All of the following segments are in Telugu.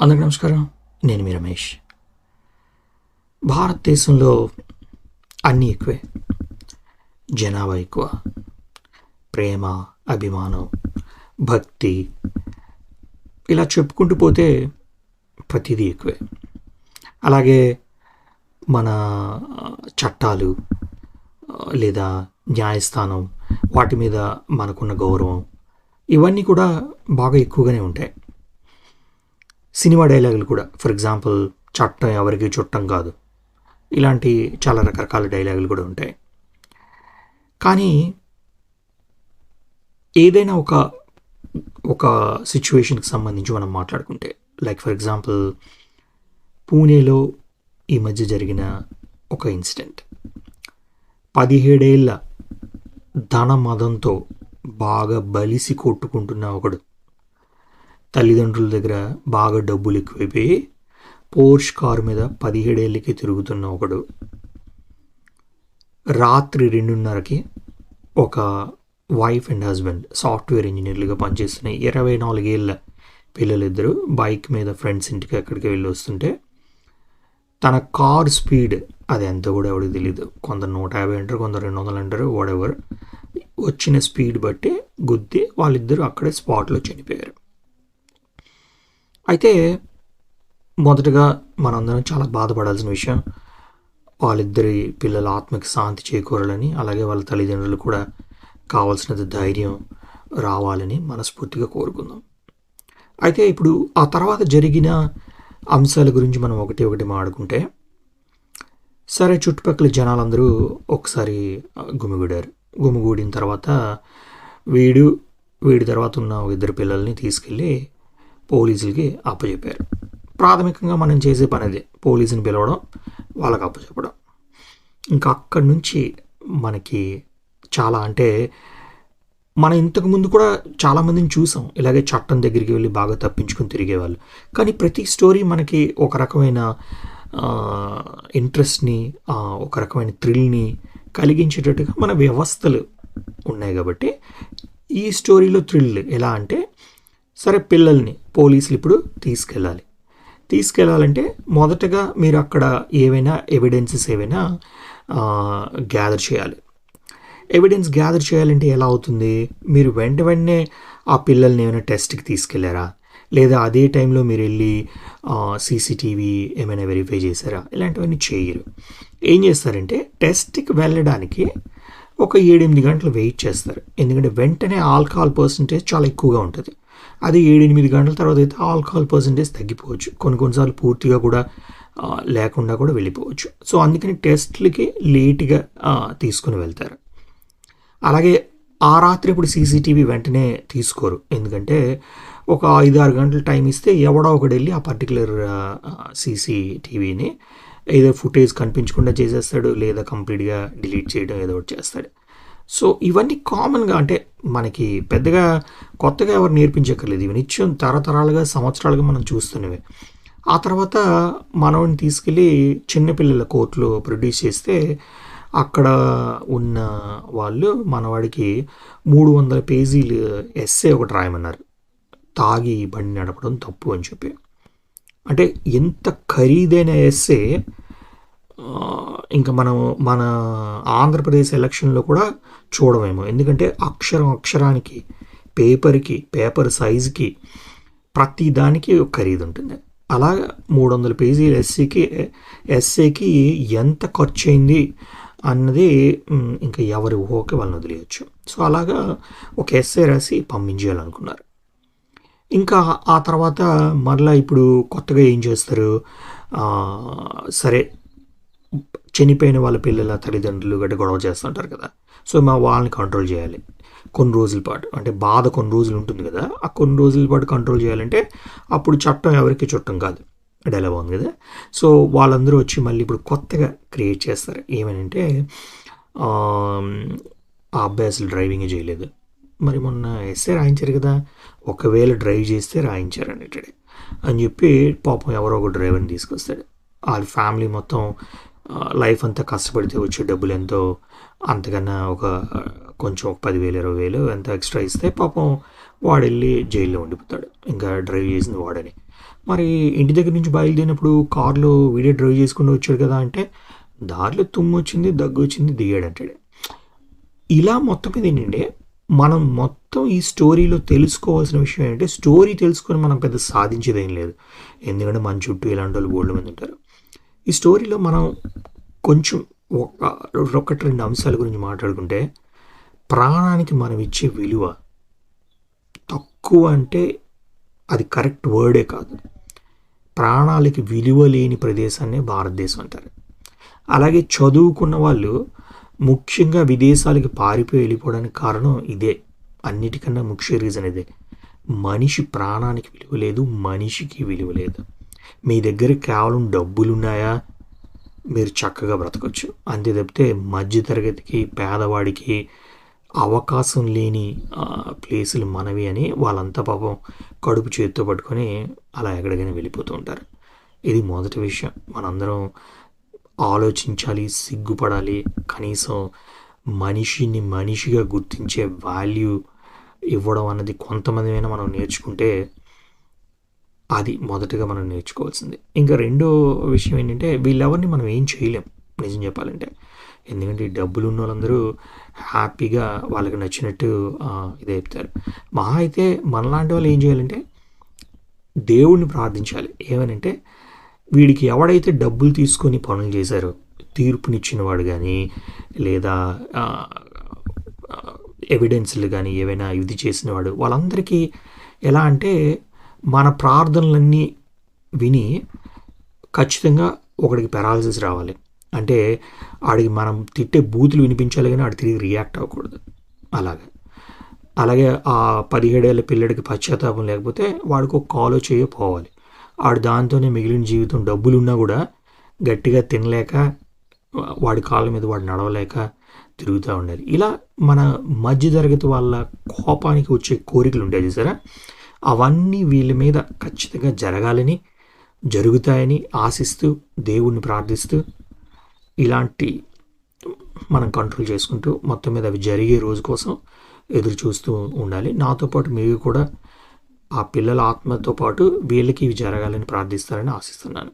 అందరికి నమస్కారం. నేను మీ రమేష్. భారతదేశంలో అన్నీ ఎక్కువే. జనాభా ఎక్కువ. ప్రేమ అభిమానం భక్తి ఇలా చెప్పుకుంటూ పోతే ప్రతిదీ ఎక్కువే. అలాగే మన చట్టాలు లేదా న్యాయస్థానం వాటి మీద మనకున్న గౌరవం ఇవన్నీ కూడా బాగా ఎక్కువగానే ఉంటాయి. సినిమా డైలాగులు కూడా. ఫర్ ఎగ్జాంపుల్ చట్టం ఎవరికి చుట్టం కాదు. ఇలాంటి చాలా రకరకాల డైలాగులు కూడా ఉంటాయి. కానీ ఏదైనా ఒక ఒక సిచ్యువేషన్కి సంబంధించి మనం మాట్లాడుకుంటే లైక్ ఫర్ ఎగ్జాంపుల్ పూణేలో ఈ మధ్య జరిగిన ఒక ఇన్సిడెంట్ పదిహేడేళ్ళ ధన మదంతో బాగా బలిసి కొట్టుకుంటున్న ఒకడు తల్లిదండ్రుల దగ్గర బాగా డబ్బులు ఎక్కువైపోయి పోర్ష్ కారు మీద పదిహేడేళ్ళకి తిరుగుతున్న ఒకడు. రాత్రి రెండున్నరకి ఒక వైఫ్ అండ్ హస్బెండ్ సాఫ్ట్వేర్ ఇంజనీర్లుగా పనిచేస్తున్న ఇరవై నాలుగేళ్ళ పిల్లలిద్దరూ బైక్ మీద ఫ్రెండ్స్ ఇంటికి అక్కడికి వెళ్ళి వస్తుంటే తన కార్ స్పీడ్ అది ఎంత కూడా ఎవరికి తెలియదు కొందరు నూట యాభై అంటారు కొందరు రెండు వందలు అంటారు వాడెవర్ వచ్చిన స్పీడ్ బట్టి గుద్ది వాళ్ళిద్దరూ అక్కడే స్పాట్లో చనిపోయారు. అయితే మొదటగా మనందరం చాలా బాధపడాల్సిన విషయం వాళ్ళిద్దరి పిల్లల ఆత్మకి శాంతి చేకూరాలని అలాగే వాళ్ళ తల్లిదండ్రులు కూడా కావాల్సినంత ధైర్యం రావాలని మనస్ఫూర్తిగా కోరుకుందాం. అయితే ఇప్పుడు ఆ తర్వాత జరిగిన అంశాల గురించి మనం ఒకటి ఒకటి మాడుకుంటే సరే చుట్టుపక్కల జనాలందరూ ఒకసారి గుమిగూడారు. గుమిగూడిన తర్వాత వీడు వీడి తర్వాత ఉన్న ఇద్దరు పిల్లల్ని తీసుకెళ్ళి పోలీసులకి అప్పచెప్పారు ప్రాథమికంగా మనం చేసే పని అదే పోలీసుని పిలవడం వాళ్ళకి అప్పచెప్పడం ఇంకా అక్కడి నుంచి మనకి చాలా అంటే మనం ఇంతకు ముందు కూడా చాలామందిని చూసాం. ఇలాగే చట్టం దగ్గరికి వెళ్ళి బాగా తప్పించుకుని తిరిగేవాళ్ళు. కానీ ప్రతి స్టోరీ మనకి ఒక రకమైన ఇంట్రెస్ట్ని ఒక రకమైన థ్రిల్ని కలిగించేటట్టుగా మన వ్యవస్థలు ఉన్నాయి కాబట్టి ఈ స్టోరీలో థ్రిల్ ఎలా అంటే సరే పిల్లల్ని పోలీసులు ఇప్పుడు తీసుకెళ్ళాలి. తీసుకెళ్ళాలంటే మొదటగా మీరు అక్కడ ఏవైనా ఎవిడెన్సెస్ ఏవైనా గ్యాదర్ చేయాలి. ఎవిడెన్స్ గ్యాదర్ చేయాలంటే ఎలా అవుతుంది? మీరు వెంట వెంటనే ఆ పిల్లల్ని ఏమైనా టెస్ట్కి తీసుకెళ్ళారా? లేదా అదే టైంలో మీరు వెళ్ళి సీసీటీవీ ఏమైనా వెరిఫై చేశారా? ఇలాంటివన్నీ చేయరు. ఏం చేస్తారంటే టెస్ట్కి వెళ్ళడానికి ఒక ఏడెనిమిది గంటలు వెయిట్ చేస్తారు. ఎందుకంటే వెంటనే ఆల్కహాల్ పర్సంటేజ్ చాలా ఎక్కువగా ఉంటుంది. అది ఏడెనిమిది గంటల తర్వాత అయితే ఆల్కహాల్ పర్సంటేజ్ తగ్గిపోవచ్చు. కొన్ని కొన్నిసార్లు పూర్తిగా కూడా లేకుండా కూడా వెళ్ళిపోవచ్చు. సో అందుకని టెస్ట్లకి లేట్గా తీసుకుని వెళ్తారు. అలాగే ఆ రాత్రి ఇప్పుడు సీసీటీవీ వెంటనే తీసుకోరు. ఎందుకంటే ఒక ఐదు ఆరు గంటల టైం ఇస్తే ఎవడో ఒకడు వెళ్ళి ఆ పర్టికులర్ సీసీటీవీని ఏదో ఫుటేజ్ కనిపించకుండా చేసేస్తాడు లేదా కంప్లీట్గా డిలీట్ చేయడం ఏదో ఒకటి చేస్తాడు. సో ఇవన్నీ కామన్గా అంటే మనకి పెద్దగా కొత్తగా ఎవరు నేర్పించక్కర్లేదు. ఇవి నిత్యం తరతరాలుగా సంవత్సరాలుగా మనం చూస్తున్నవి. ఆ తర్వాత మనవని తీసుకెళ్ళి చిన్నపిల్లల కోర్టులో ప్రొడ్యూస్ చేస్తే అక్కడ ఉన్న వాళ్ళు మనవాడికి మూడు వందల పేజీలు ఎస్సే ఒకటి రాయమన్నారు. తాగి బండి నడపడం తప్పు అని చెప్పి. అంటే ఎంత ఖరీదైన ఎస్సే ఇంకా మనం మన ఆంధ్రప్రదేశ్ ఎలక్షన్లో కూడా చూడమేమో. ఎందుకంటే అక్షరం అక్షరానికి పేపర్కి పేపర్ సైజుకి ప్రతి దానికి ఒక ఖరీదు ఉంటుంది. అలా మూడు వందల పేజీలు ఎస్సీకి ఎస్ఏకి ఎంత ఖర్చు అయింది అన్నది ఇంకా ఎవరి ఊహకి వాళ్ళని వదిలేయచ్చు. సో అలాగా ఒక ఎస్ఏ రాసి పంపించేయాలనుకున్నారు. ఇంకా ఆ తర్వాత మరలా ఇప్పుడు కొత్తగా ఏం చేస్తారు? సరే చనిపోయిన వాళ్ళ పిల్లల తల్లిదండ్రులు గట్రా గొడవ చేస్తుంటారు కదా. సో మా వాళ్ళని కంట్రోల్ చేయాలి. కొన్ని రోజుల పాటు అంటే బాధ కొన్ని రోజులు ఉంటుంది కదా. ఆ కొన్ని రోజుల పాటు కంట్రోల్ చేయాలంటే అప్పుడు చట్టం ఎవరికి చుట్టం కాదు. డైలాగ్ ఉంది కదా. సో వాళ్ళందరూ వచ్చి మళ్ళీ ఇప్పుడు కొత్తగా క్రియేట్ చేస్తారు. ఏమనంటే ఆ అబ్బాయి అసలు డ్రైవింగ్ చేయలేదు. మరి మొన్న ఎస్ఏ రాయించారు కదా. ఒకవేళ డ్రైవ్ చేస్తే రాయించారు అనేటడే. అని చెప్పి పాపం ఎవరో ఒక డ్రైవర్ని తీసుకొస్తాడు. వాళ్ళ ఫ్యామిలీ మొత్తం లైఫ్ అంతా కష్టపడితే వచ్చే డబ్బులు ఎంతో అంతకన్నా ఒక కొంచెం ఒక పదివేలు ఇరవై వేలు ఎంత ఎక్స్ట్రా ఇస్తే పాపం వాడు వెళ్ళి జైల్లో ఉండిపోతాడు. ఇంకా డ్రైవ్ చేసింది వాడని. మరి ఇంటి దగ్గర నుంచి బయలుదేరినప్పుడు కార్లో వీడియో డ్రైవ్ చేసుకుంటూ వచ్చాడు కదా అంటే దారిలో తుమ్ము వచ్చింది దగ్గు వచ్చింది దిగాడు అంటాడు. ఇలా మొత్తం మీద ఏంటంటే మనం మొత్తం ఈ స్టోరీలో తెలుసుకోవాల్సిన విషయం ఏంటంటే స్టోరీ తెలుసుకొని మనం పెద్ద సాధించేది ఏం లేదు. ఎందుకంటే మన చుట్టూ ఇలాంటి వాళ్ళు బోర్డు మంది ఉంటారు. ఈ స్టోరీలో మనం కొంచెం ఒక ఒకటి రెండు అంశాల గురించి మాట్లాడుకుంటే ప్రాణానికి మనం ఇచ్చే విలువ తక్కువ అంటే అది కరెక్ట్ వర్డే కాదు. ప్రాణాలకి విలువ లేని ప్రదేశాన్ని భారతదేశం అంటారు. అలాగే చదువుకున్న వాళ్ళు ముఖ్యంగా విదేశాలకి పారిపోయి వెళ్ళిపోవడానికి కారణం ఇదే. అన్నిటికన్నా ముఖ్య రీజన్ ఇదే. మనిషి ప్రాణానికి విలువ లేదు మనిషికి విలువ లేదు. మీ దగ్గర కేవలం డబ్బులు ఉన్నాయా మీరు చక్కగా బ్రతకొచ్చు. అంతే తప్పితే మధ్యతరగతికి పేదవాడికి అవకాశం లేని ప్లేసులు మనవి అని వాళ్ళంతా పాపం కడుపు చేతితో పట్టుకొని అలా ఎక్కడికైనా వెళ్ళిపోతూ ఉంటారు. ఇది మొదటి విషయం. మనందరం ఆలోచించాలి సిగ్గుపడాలి. కనీసం మనిషిని మనిషిగా గుర్తించే వాల్యూ ఇవ్వడం అన్నది కొంతమందిమైనా మనం నేర్చుకుంటే అది మొదటగా మనం నేర్చుకోవాల్సింది. ఇంకా రెండో విషయం ఏంటంటే వీళ్ళెవరిని మనం ఏం చేయలేం నిజం చెప్పాలంటే. ఎందుకంటే డబ్బులు ఉన్న వాళ్ళందరూ హ్యాపీగా వాళ్ళకి నచ్చినట్టు ఇదే చెప్తారు. మహా అయితే మనలాంటి వాళ్ళు ఏం చేయాలంటే దేవుణ్ణి ప్రార్థించాలి. ఏమనంటే వీడికి ఎవడైతే డబ్బులు తీసుకొని పనులు చేశారో తీర్పునిచ్చిన వాడు కానీ లేదా ఎవిడెన్స్లు కానీ ఏవైనా ఇది చేసినవాడు వాళ్ళందరికీ ఎలా అంటే మన ప్రార్థనలన్నీ విని ఖచ్చితంగా ఒకడికి పెరాలసిస్ రావాలి. అంటే ఆడికి మనం తిట్టే బూతులు వినిపించాలి కానీ ఆడు తిరిగి రియాక్ట్ అవ్వకూడదు. అలాగే. అలాగే ఆ పదిహేడేళ్ళ పిల్లడికి పశ్చాత్తాపం లేకపోతే వాడికి ఒక కాలో చేయో పోవాలి. ఆడు దాంతోనే మిగిలిన జీవితం డబ్బులున్నా కూడా గట్టిగా తినలేక వాడి కాళ్ళ మీద వాడు నడవలేక తిరుగుతూ ఉండాలి. ఇలా మన మధ్యతరగతి వాళ్ళ కోపానికి వచ్చే కోరికలు ఉంటాయి చూసారా? అవన్నీ వీళ్ళ మీద ఖచ్చితంగా జరగాలని జరుగుతాయని ఆశిస్తూ దేవుణ్ణి ప్రార్థిస్తూ ఇలాంటి మనం కంట్రోల్ చేసుకుంటూ మొత్తం మీద అవి జరిగే రోజు కోసం ఎదురు చూస్తూ ఉండాలి. నాతో పాటు మీరు కూడా ఆ పిల్లల ఆత్మతో పాటు వీళ్ళకి ఇవి జరగాలని ప్రార్థిస్తారని ఆశిస్తున్నాను.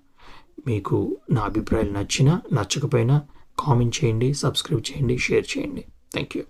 మీకు నా అభిప్రాయాలు నచ్చినా నచ్చకపోయినా కామెంట్ చేయండి సబ్స్క్రైబ్ చేయండి షేర్ చేయండి. Thank you.